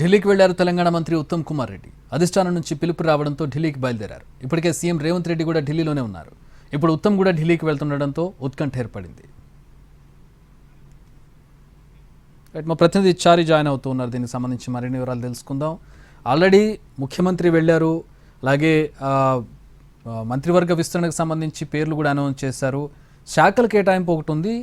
ఢిల్లీకి వెళ్ళారు తెలంగాణ మంత్రి ఉత్తమ్ కుమార్ రెడ్డి. అధిష్టానం నుంచి పిలుపు రావడంతో ఢిల్లీకి బయలుదేరారు. ఇప్పటికే సీఎం రేవంత్ రెడ్డి కూడా ఢిల్లీలోనే ఉన్నారు. ఇప్పుడు ఉత్తమ్ కూడా ఢిల్లీకి వెళ్తుండడంతో ఉత్కంఠ ఏర్పడింది. మా ప్రతినిధి చారి జాయిన్ అవుతూ ఉన్నారు. దీనికి సంబంధించి మరిన్ని వివరాలు తెలుసుకుందాం. ఆల్రెడీ ముఖ్యమంత్రి వెళ్ళారు. అలాగే మంత్రివర్గ విస్తరణకు సంబంధించి పేర్లు కూడా అనౌన్స్ చేశారు. శాఖల కేటాయింపు ఒకటి ఉంది.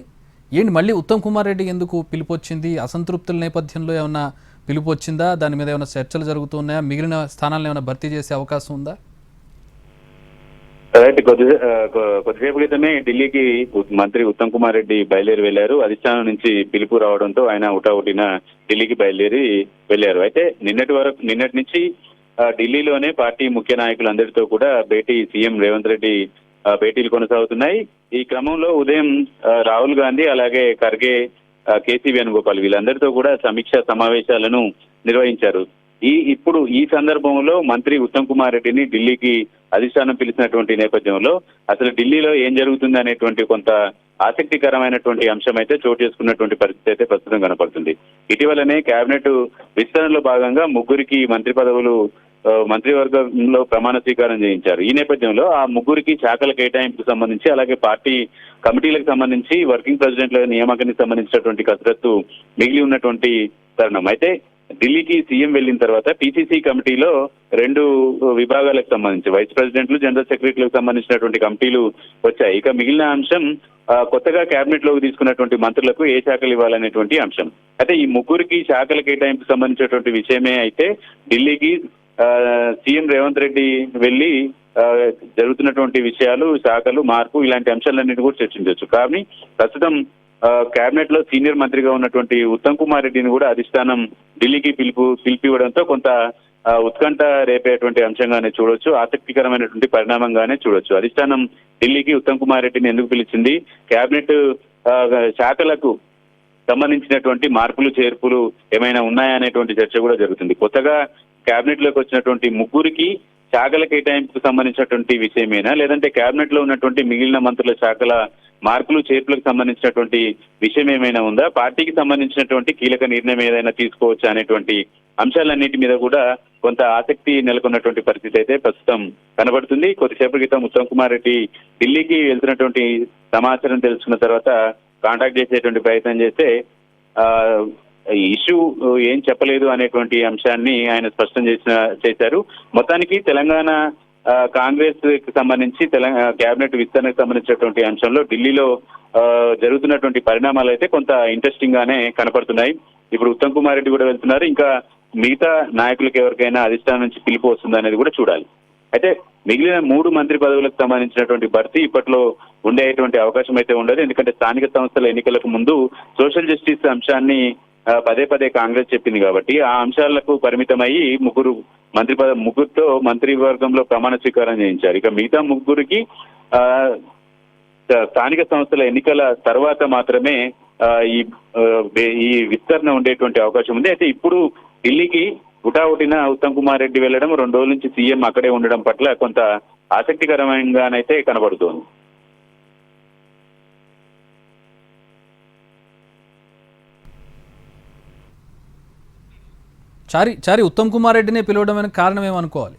ఏంటి మళ్ళీ ఉత్తమ్ కుమార్ రెడ్డి ఎందుకు పిలుపు వచ్చింది? అసంతృప్తుల నేపథ్యంలో ఏమన్నా పిలుపు వచ్చిందా? దాని మీద ఏమైనా చర్చలు జరుగుతున్నాయా? మిగిలిన స్థానాలను ఏమైనా భర్తీ చేసే అవకాశం ఉందా? రైట్ కొద్ది కొద్దిసేపు క్రితమే ఢిల్లీకి మంత్రి ఉత్తమ్ కుమార్ రెడ్డి బయలుదేరి వెళ్ళారు అధిష్టానం నుంచి పిలుపు రావడంతో ఆయన ఉటావుటిన ఢిల్లీకి బయలుదేరి వెళ్ళారు అయితే నిన్నటి వరకు నిన్నటి నుంచి ఢిల్లీలోనే పార్టీ ముఖ్య నాయకులందరితో కూడా భేటీ సీఎం రేవంత్ రెడ్డి భేటీలు కొనసాగుతున్నాయి. ఈ క్రమంలో ఉదయం రాహుల్ గాంధీ అలాగే ఖర్గే కేసీ వేణుగోపాల్ వీళ్ళందరితో కూడా సమీక్ష సమావేశాలను నిర్వహించారు. ఈ ఇప్పుడు ఈ సందర్భంలో మంత్రి ఉత్తమ్ కుమార్ రెడ్డిని ఢిల్లీకి అధిష్టానం పిలిచినటువంటి నేపథ్యంలో అసలు ఢిల్లీలో ఏం జరుగుతుంది అనేటువంటి కొంత ఆసక్తికరమైనటువంటి అంశం అయితే చోటు చేసుకున్నటువంటి పరిస్థితి అయితే ప్రస్తుతం కనపడుతుంది. ఇటీవలనే కేబినెట్ విస్తరణలో భాగంగా ముగ్గురికి మంత్రి పదవులు మంత్రివర్గంలో ప్రమాణ స్వీకారం చేయించారు. ఈ నేపథ్యంలో ఆ ముగ్గురికి శాఖల కేటాయింపుకు సంబంధించి అలాగే పార్టీ కమిటీలకు సంబంధించి వర్కింగ్ ప్రెసిడెంట్ల నియామకానికి సంబంధించినటువంటి కసరత్తు మిగిలి ఉన్నటువంటి తరుణం. అయితే ఢిల్లీకి సీఎం వెళ్ళిన తర్వాత పిసిసి కమిటీలో రెండు విభాగాలకు సంబంధించి వైస్ ప్రెసిడెంట్లు జనరల్ సెక్రటరీలకు సంబంధించినటువంటి కమిటీలు వచ్చాయి. ఇక మిగిలిన అంశం కొత్తగా కేబినెట్లోకి తీసుకున్నటువంటి మంత్రులకు ఏ శాఖలు ఇవ్వాలనేటువంటి అంశం. అయితే ఈ ముగ్గురికి శాఖల కేటాయింపు సంబంధించినటువంటి విషయమే అయితే ఢిల్లీకి సీఎం రేవంత్ రెడ్డి వెళ్ళి జరుగుతున్నటువంటి విషయాలు శాఖలు మార్పు ఇలాంటి అంశాలన్నింటి కూడా చర్చించవచ్చు. కానీ ప్రస్తుతం కేబినెట్లో సీనియర్ మంత్రిగా ఉన్నటువంటి ఉత్తమ్ కుమార్ రెడ్డిని కూడా అధిష్టానం ఢిల్లీకి పిలుపు పిలిపివ్వడంతో కొంత ఉత్కంఠ రేపేటువంటి అంశంగానే చూడొచ్చు ఆసక్తికరమైనటువంటి పరిణామంగానే చూడొచ్చు. అధిష్టానం ఢిల్లీకి ఉత్తమ్ కుమార్ రెడ్డిని ఎందుకు పిలిచింది? కేబినెట్ శాఖలకు సంబంధించినటువంటి మార్పులు చేర్పులు ఏమైనా ఉన్నాయా అనేటువంటి చర్చ కూడా జరుగుతుంది. కొత్తగా కేబినెట్లోకి వచ్చినటువంటి ముగ్గురికి శాఖల కేటాయింపుకు సంబంధించినటువంటి విషయమేనా? లేదంటే కేబినెట్లో ఉన్నటువంటి మిగిలిన మంత్రుల శాఖల మార్పులు చేర్పులకు సంబంధించినటువంటి విషయం ఏమైనా ఉందా? పార్టీకి సంబంధించినటువంటి కీలక నిర్ణయం ఏదైనా తీసుకోవచ్చా అనేటువంటి అంశాలన్నిటి మీద కూడా కొంత ఆసక్తి నెలకొన్నటువంటి పరిస్థితి అయితే ప్రస్తుతం కనబడుతుంది. కొద్దిసేపటి క్రితం ఉత్తమ్ కుమార్ రెడ్డి ఢిల్లీకి వెళ్తున్నటువంటి సమాచారం తెలుసుకున్న తర్వాత కాంటాక్ట్ చేసేటువంటి ప్రయత్నం చేస్తే ఇష్యూ ఏం చెప్పలేదు అనేటువంటి అంశాన్ని ఆయన స్పష్టం చేసిన చేశారు. మొత్తానికి తెలంగాణ కాంగ్రెస్కి సంబంధించి తెలంగాణ కేబినెట్ విస్తరణకు సంబంధించినటువంటి అంశంలో ఢిల్లీలో జరుగుతున్నటువంటి పరిణామాలు అయితే కొంత ఇంట్రెస్టింగ్ గానే కనపడుతున్నాయి. ఇప్పుడు ఉత్తమ్ కుమార్ రెడ్డి కూడా వెళ్తున్నారు. ఇంకా మిగతా నాయకులకు ఎవరికైనా అధిష్టానం నుంచి పిలుపు వస్తుందా అనేది కూడా చూడాలి. అయితే మిగిలిన మూడు మంత్రి పదవులకు సంబంధించినటువంటి భర్తీ ఇప్పట్లో ఉండేటువంటి అవకాశం అయితే ఉండదు. ఎందుకంటే స్థానిక సంస్థల ఎన్నికలకు ముందు సోషల్ జస్టిస్ అంశాన్ని పదే పదే కాంగ్రెస్ చెప్పింది కాబట్టి ఆ అంశాలకు పరిమితమయ్యి ముగ్గురు మంత్రి పద ముగ్గురుతో మంత్రివర్గంలో ప్రమాణ స్వీకారం చేయించారు. ఇక మిగతా ముగ్గురికి స్థానిక సంస్థల ఎన్నికల తర్వాత మాత్రమే ఈ ఈ విస్తరణ ఉండేటువంటి అవకాశం ఉంది. అయితే ఇప్పుడు ఢిల్లీకి ఉటావుటిన ఉత్తమ్ కుమార్ రెడ్డి వెళ్ళడం రెండు రోజుల నుంచి సీఎం అక్కడే ఉండడం పట్ల కొంత ఆసక్తికరంగానైతే కనబడుతోంది. చారి చారి ఉత్తమ్ కుమార్ రెడ్డినే పిలవడం కారణం ఏమనుకోవాలి?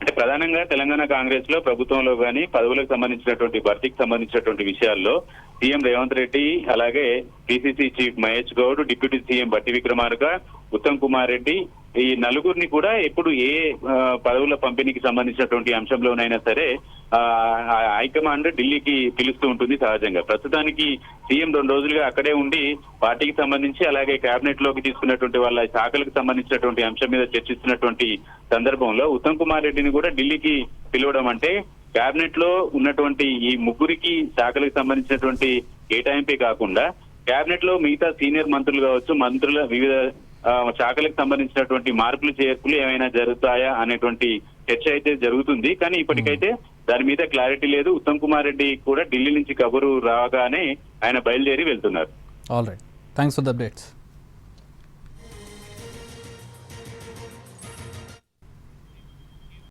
అంటే ప్రధానంగా తెలంగాణ కాంగ్రెస్లో ప్రభుత్వంలో కానీ పదవులకు సంబంధించినటువంటి భర్తీకి సంబంధించినటువంటి విషయాల్లో సీఎం రేవంత్ రెడ్డి అలాగే PCC chief Mahesh Goud deputy CM Bhatti Vikramarka Uttam Kumar Reddy ఈ నలుగురిని కూడా ఎప్పుడు ఏ పదవుల పంపిణీకి సంబంధించినటువంటి అంశంలోనైనా సరే ఆ, హైకమాండ్ ఢిల్లీకి పిలుస్తూ ఉంటుంది సహజంగా. ప్రస్తుతానికి సీఎం రెండు రోజులుగా అక్కడే ఉండి పార్టీకి సంబంధించి అలాగే కేబినెట్లోకి తీసుకున్నటువంటి వాళ్ళ శాఖలకు సంబంధించినటువంటి అంశం మీద చర్చిస్తున్నటువంటి సందర్భంలో ఉత్తమ్ కుమార్ రెడ్డిని కూడా ఢిల్లీకి పిలవడం అంటే కేబినెట్లో ఉన్నటువంటి ఈ ముగ్గురికి శాఖలకు సంబంధించినటువంటి కేటాయింపే కాకుండా కేబినెట్లో మిగతా సీనియర్ మంత్రులు కావచ్చు మంత్రుల వివిధ శాఖలకు సంబంధించినటువంటి మార్పులు చేర్పులు ఏమైనా జరుగుతాయా అనేటువంటి చర్చ అయితే జరుగుతుంది. కానీ ఇప్పటికైతే దాని మీద క్లారిటీ లేదు. ఉత్తమ్ కుమార్ రెడ్డి కూడా ఢిల్లీ నుంచి కబురు రాగానే ఆయన బయలుదేరి వెళ్తున్నారు. All right thanks for the updates